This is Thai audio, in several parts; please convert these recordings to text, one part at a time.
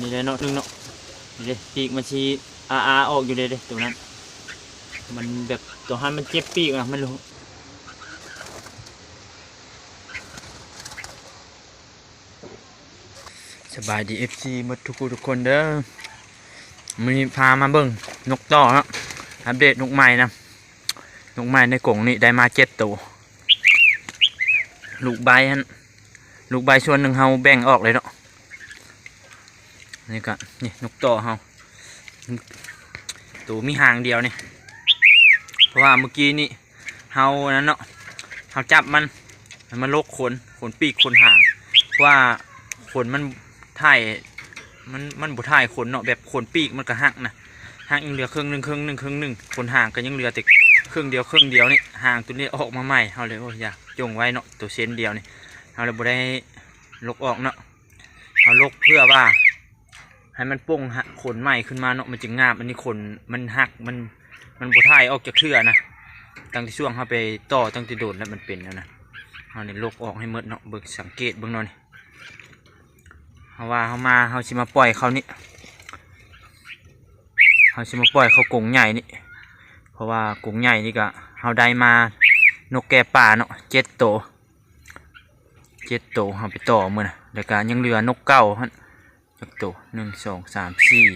นี่เลยเนาะนึงเนาะนี่เลยปีกมันชีอาอาออกอยู่เลยเด้ตรงนั้น มันแบบตัวหันมันเจ็บปีกอะไม่รู้สบายดีเอฟซีมดทุกคนทุกคนเด้อมีพามาเบิ่งนกต่อครับอัปเดตนกใหม่นะนกใหม่ในกรงนี่ได้มาเจ็ดตัวลูกใบฮันลูกใบส่วนหนึ่งเฮาแบ่งออกเลยเนาะ นี่ก็นี่นกต่อเฮาตัวมีหางเดียวนี่เพราะว่าเมื่อกี้นี่เฮานั้นเนาะเฮาจับมันมันโลกขนขนปีกขนหางเพราะว่าขนมันถ่ายมันมันบ่ถ่ายขนเนาะแบบขนปีกมันก็หักนะหักยังเหลือครึ่งหนึ่งครึ่งหนึ่งครึ่งหนึ่งขนหางก็ยังเหลือแต่ครึ่งเดียวครึ่งเดียวนี่หางตัวนี้ออกมาใหม่เฮาเลยโอ้ยอยากจงไว้เนาะตัวเส้นเดียวนี่เฮาเลยบ่ได้ลกออกเนาะเฮาลกเพื่อว่า ให้มันโป่งหักขนใหม่ขึ้นมาเนาะมันจึงงามอันนี้ขนมันหักมันมันบถ่ายออกจากเทือนะตั้งที่ช่วงเขาไปต่อตั้งที่โดดแล้วมันเป็นแล้วนะเขาเนี่ยลกออกให้หมดเนาะเบิกสังเกตเบื้องนอยเขาว่าเขามาเขาชิมาปล่อยเขานี่เขาชิมาปล่อยเขากงใหญ่นี่เพราะว่ากงใหญ่นี่ก็เขาได้มานกแก่ป่าเนาะเจ็ดโตวเจ็ดโตวเขาไปต่อมือนะแล้วก็ยังเหลือนกเก้าฮะ จักโตวหนึ่งสองสามสี่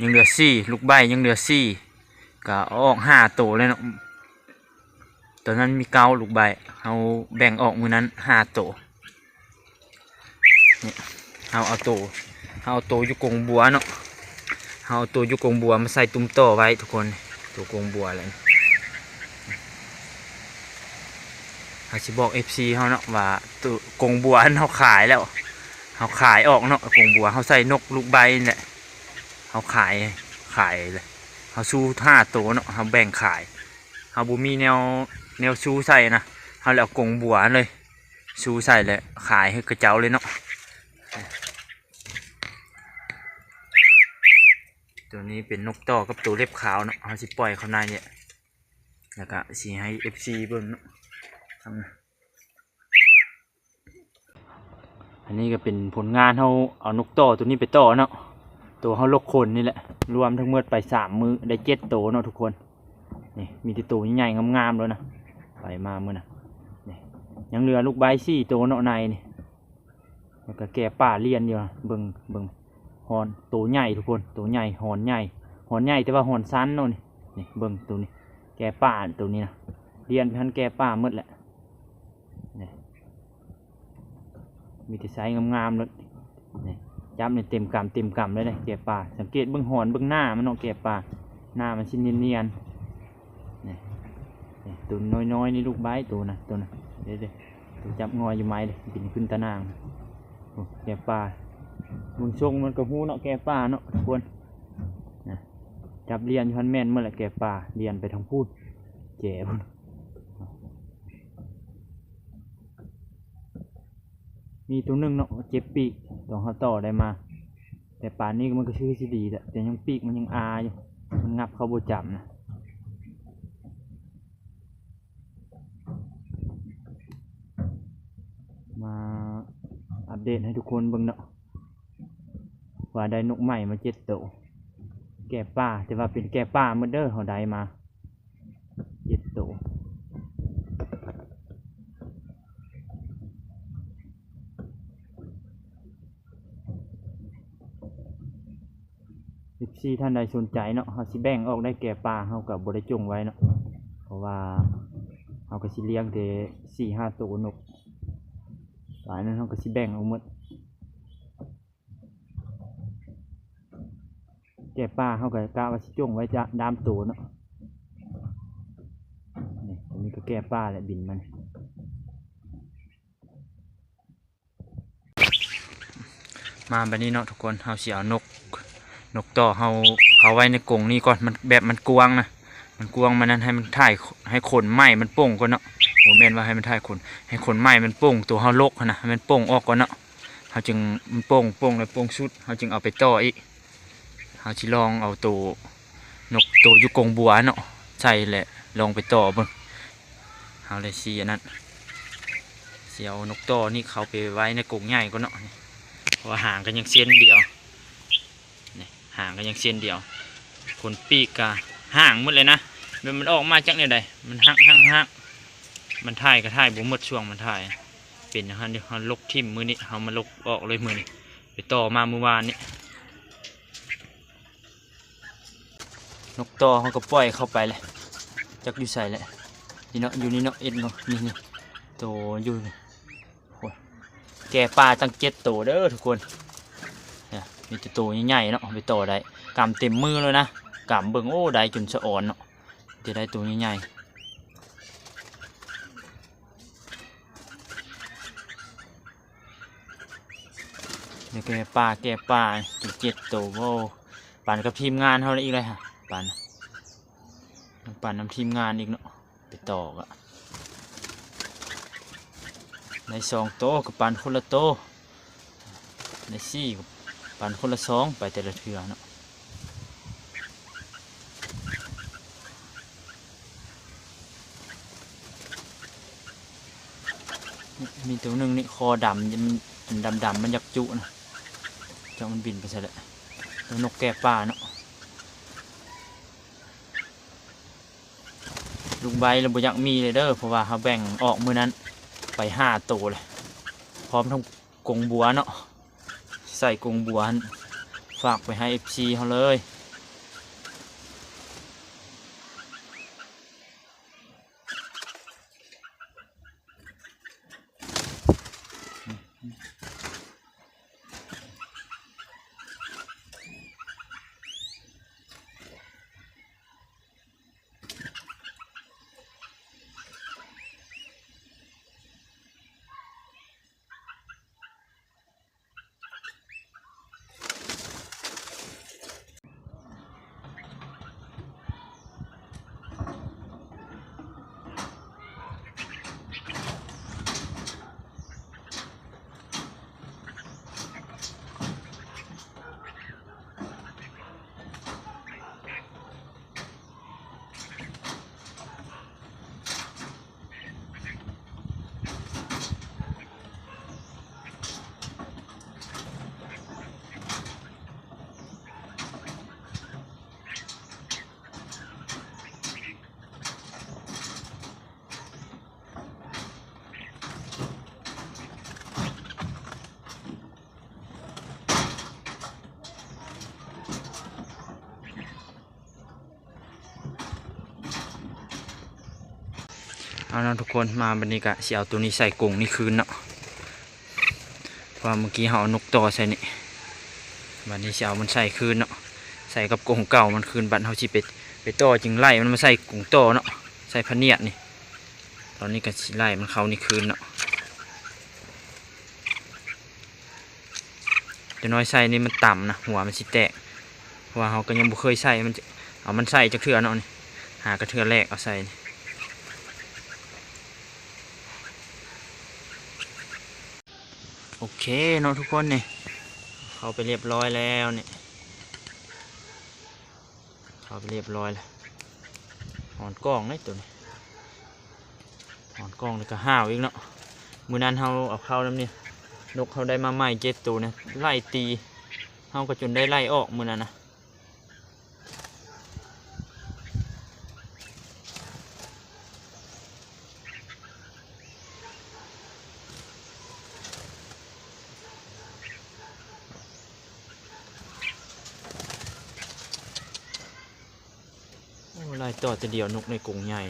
ยังเหลือสี่ลูกใบยังเหลือสี่ก็ออกห้าตัวเลยเนาะตอนนั้นมีเก้าลูกใบเอาแบ่งออกมือนั้นห้าตัวเนี่ยเอาเอาตัวเอาตัวยุกงบัวเนาะเอาตัวยุกงบัวมาใส่ตุ้มโตไว้ทุกคนตัวกงบัวอะไรเขาจะบอก FC เขาเนาะว่าตัวกงบัวเขาขายแล้ว เขาขายออกเนาะกงบัวเขาใส่นกลูกใบนี่แหละเขาขายขายเลยเขาชูห้าตัวเนาะเขาแบ่งขายเขาบุมีแนวแนวชูใส่นะเขาแล้วกงบัวเลยชูใส่เลยขายให้กระเจ้าเลยเนาะตัวนี้เป็นนกต่อกับตัวเล็บขาวเนาะเขาสิปล่อยเขาในเนี่ยแล้วก็สีให้ FC เบิ่งเนาะทำนะ อันนี้ก็เป็นผลงานเขาเอานกต่อตัวนี้ไปต่อเนาะตัวเขาลกคนนี่แหละ รวมทั้งหมดไปสามมือได้เจ็ดตัวเนาะทุกคนนี่มีต่ตัวใหญ่ๆงามๆแล้วนะไปมาเมื่อนะนี่ยังเหลือลูกใบสี่ตัวเนาะในนี่แล้วก็แก่ป่าเลียนเดียวเบิ่งเบิ่งหอนตัวใหญ่ทุกคนตัวใหญ่หอนใหญ่หอนใหญ่แต่ว่าหอนสั้นเนาะนี่นี่เบิ่งตัวนี้ แก่ป่าตัวนี้นะเลียนพันแก่ป่าหมดแหละนี่ มีแต่ไซส์งามๆเลยจับเนี่ยเต็มกำเต็มกำเลยเนี่ยแกะปลาสังเกตเบื้องหอนเบื้องหน้ามันเนาะแกะปลาหน้ามันชิ้นเนียนๆนี่นี่ตัวน้อยๆนี่ลูกใบตัวนะตัวนะเดี๋ยวเดี๋ยวตัวจับงอยอยู่ไม้เลยบินขึ้นตะนางแกะปลาเบื้องชงมันก็หูเนาะแกะปลาเนาะทุกคนจับเรียนอยู่พันแม่นเมื่อไหร่แกะปลาเรียนไปทางพูดแก่พุ่น มีตัวหนึงเนาะเจ็บปีกต้องเขาต่อได้มา แต่ป่านนี้มันก็ชื่อสิดีแหละแต่ยังปีกมันยังอาอยู่มันงับเขาโบจับนะมาอัปเดตให้ทุกคนเบิ่งเนาะว่าได้นกใหม่มาเจ็ดตัวแก่ป่าแต่ว่าเป็นแก่ป่าเมื่อเด้อเขาได้มาเจ็ดตัว สี่ท่านใดสนใจเนาะเขาสิแบ่งออกได้แก่ปลาเขากับบริจงไว้เนาะเพราะว่าเขาก็สิเลี้ยงแต่สี่ห้าตัวนกหลายนั้นเขาก็สิแบ่งเอาหมดแก่ปลาเขาก็กะว่าสิจงไว้จะดามตัวเนาะนี่ตรงนี้ก็แก่ปลาแหละบินมันมาแบบนี้เนาะทุกคนเขาเสียนก นกต่อเขาเขาไว้ในกรงนี้ก่อนมันแบบมันกวงนะมันกวงมันนั้นให้มันถ่ายให้ขนไหมมันโป่งก่อนเนาะโมเมนว่าให้มันถ่ายขนให้ขนไหมมันโป่งตัวเขาลกนะให้มันโป่งออกก่อนเนาะเขาจึงมันโป่งโป่งแล้วโป่งชุดเขาจึงเอาไปต่ออีกเขาจิลองเอาตัวนกตัวอยุกรงบัวเนาะใส่แหละลองไปต่อเบิ่งเขาเลยซีอันนั้นเสียวนกต่อนี่เขาไปไว้ในกรงใหญ่ก่อนเนาะเพราะว่าห่างกันยังเส้นเดียว ห่างก็ยังเส้นเดียวขนปีกก็ห่างหมดเลยนะมันมันออกมาจากเนี่ยใดมันห่างห่างห่างมันถ่ายก็ถ่ายบ่หมดช่วงมันถ่ายเป็นอย่างนั้นเดี๋ยวเราลกทิ่มมือนี้เรามาลกออกเลยมือนี้ไปต่อมาเมื่อวานนี้นกต่อเขาก็ปล่อยเข้าไปเลยจักอยู่ใส่เลยนี่เนาะอยู่นี่เนาะเอ็ดเนาะนี่นี่โตอยู่นี่โอ้ยแก่ปลาตั้งเจ็ดโตเด้อทุกคน มีแต่โตใหญ่ๆเนาะไปต่อได้กำเต็มมือเลยนะกำเบิ่งโอ้ได้จนสะอ่อนเนาะจะได้ตัวใหญ่ๆเดี๋ยวแกป่าแกป่าจุดเจ็ดตัวโว้ปั่นกับทีมงานเขาเลยอีกเลยฮะปั่นปั่นนำทีมงานอีกเนาะไปต่อกะในสองโต๊ะกับปั่นคนละโต๊ะในสี่กับ ปั่นคนละสองไปแต่ละเทือเนาะมีตัวหนึ่งนี่คอดำมันดำดำๆมันอยากจุนะจ้ามันบินไปซะแล้วแล้วนกแก้ป่าเนาะลุงใบเราบ่อยากมีเลยเด้อเพราะว่าเขาแบ่งออกมือนั้นไปห้าตัวเลย พร้อมทั้งกงบัวเนาะ ใส่กรงบัวหั่นฝากไปให้เอฟซีเขาเลย เอาเนาะทุกคนมาบันนี้กะเสิเอาตัวนี้ใส่กรงนี่คืนเนาะเพราะเมื่อกี้เขาเอานกต่อใส่นี่บันนี้เสิเอามันใส่คืนเนาะใส่กับกรงเก่ามันคืนบัดเขาสิไปไปต่อจึงไล่มันมาใส่กรงต่อเนาะใส่พเนียดนี่ ตอนนี้ก็สิไล่มันเขานี่คืนเนาะจะน้อยใส่นี่มันต่ำนะหัวมันสิแตกเพราะว่าเขาก็ยังบ่เคยใส่มันจะเอามันใส่จากเถื่อเนาะนี่หากระเถื่อแรกเอาใส่นี่ โอ เคเนาะทุกคนเนี่ยเข้าไปเรียบร้อยแล้วเนี่ยเข้าไปเรียบร้อยแล้วหอนกล้องนี่ตัวนี้หอนกล้องเลยก็ห้าวอีกเนาะมือนั้นเขาเอาเข้าแล้วเนี่ยนกเขาได้มาใหม่เจ็ดตัวเนี่ยไล่ตีเขาก็จนได้ไล่ออกมือนั้นนะ โอ้ไล่ต่อแต่เดียวนกในกรงใหญ่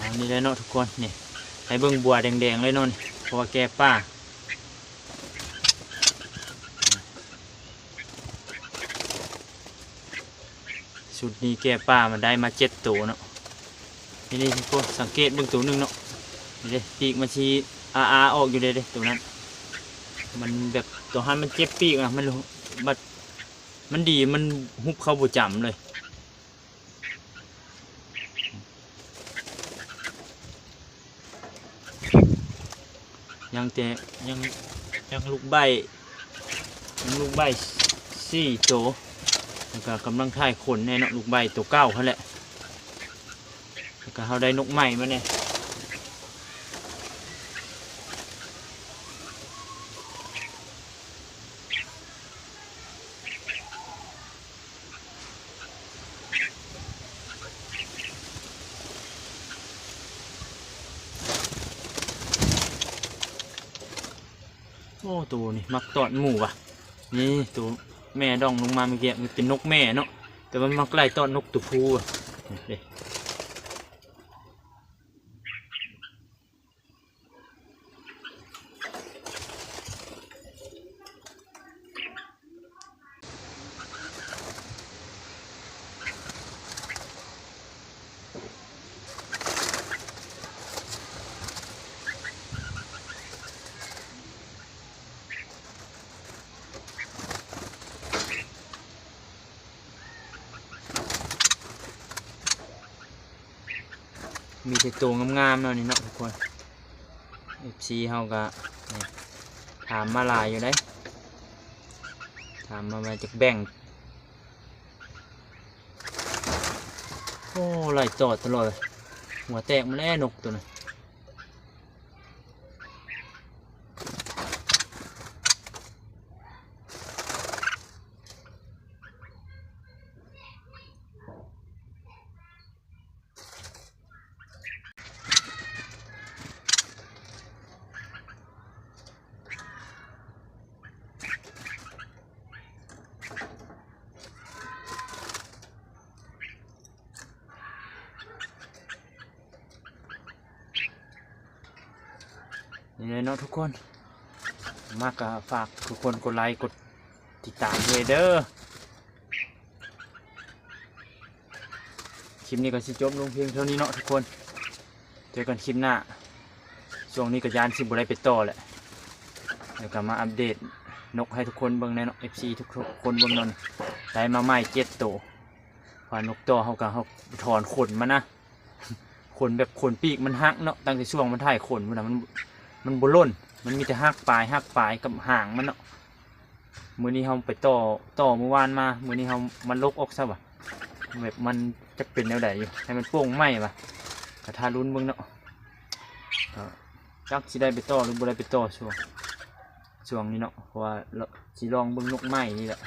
อันนี้เลยเนาะทุกคนนี่ให้เบิ่งบัวแดงๆเลยนนเพราะว่าแกป้า สุดนี้แกป้ามันได้มาเจ็ดตัวเนาะนี่นี่ทุกคนสังเกตเบิ่งตัวหนึงเนาะนี่เลยปีกมันชีอาอาออกอยู่เลยเด้ตัวนั้น มันแบบตัวหันมันเจ็บปีกอะมันรู้บัดมันดีมันหุบเข้าบุจำเลยยังแต่ยังยังลูกใบยังลูกใบสี่โตว แล้วก็กำลังถ่ายขนแน่เนาะลูกใบตัวเก้าเขาแหละแล้วก็เขาได้นกใหม่มาเนี่ยโอ้ตัวนี่มักตอดหมูว่ะ นี่ตัว แม่ดองลงมาเมื่อกี้มันเป็นนกแม่เนาะแต่มันมักล้ต้อนนกตัวผู้อะ มีแต่ตัวงามๆเนาะนี่เนาะทุกคนเอพีเฮาก็ถามมาหลายอยู่ได้ถามมามาจากแบ่งโอ้ไหลจอดตลอดเลยหัวแตกมาแล้วนกตัวนั้น นี่เลยเนาะทุกคน มากก็ฝากทุกคนกดไลค์กดติดตามด้วยเด้อคลิปนี้ก็สิจบลงเพียงเท่านี้เนาะทุกคน เจอกันคลิปหน้า ช่วงนี้ก็ยานสิบุได้ไปต่อแหละเดี๋ยวก็มาอัปเดตนกให้ทุกคนเบิ่งแน่เนาะ FC ทุกคนเบิ่งนนได้มาใหม่เจ็ดตัวพอนกตัวเขาก็เขาถอนขนมานะขนแบบขนปีกมันหักเนาะตั้งแต่ช่วงมันถ่ายขนมันนะมัน มันบล่น มันมีแต่หักปลายหักปลายกับห่างมันเนาะมือนี้เขาไปต่อต่อเมื่อวานมา มือนี้เขามันลกออกซะวะแบบมันจะเป็นแนวใดอยู่ให้มันโป่งไหมวะกระทารุนเบิ่งเนาะจักสิได้ไปต่อหรือบ่ได้ไปต่อช่วงช่วงนี้เนาะเพราะว่าเราสิลองเบิ่งนกไม้นี่แหละ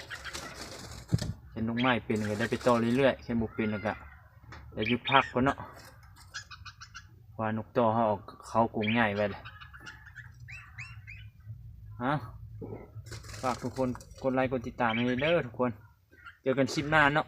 เห็นนกไม้เป็นก็ได้ไปต่อเรื่อยๆแค่บ่เป็นแล้วก็ได้ยุดพักก่อนเนาะเพราะว่านกต่อเขาออกเขากรุงใหญ่ไปเลย ฮะฝากทุกคนกดไลค์กดติดตามให้เด้อทุกคน เจอกันคลิปหน้าเนาะ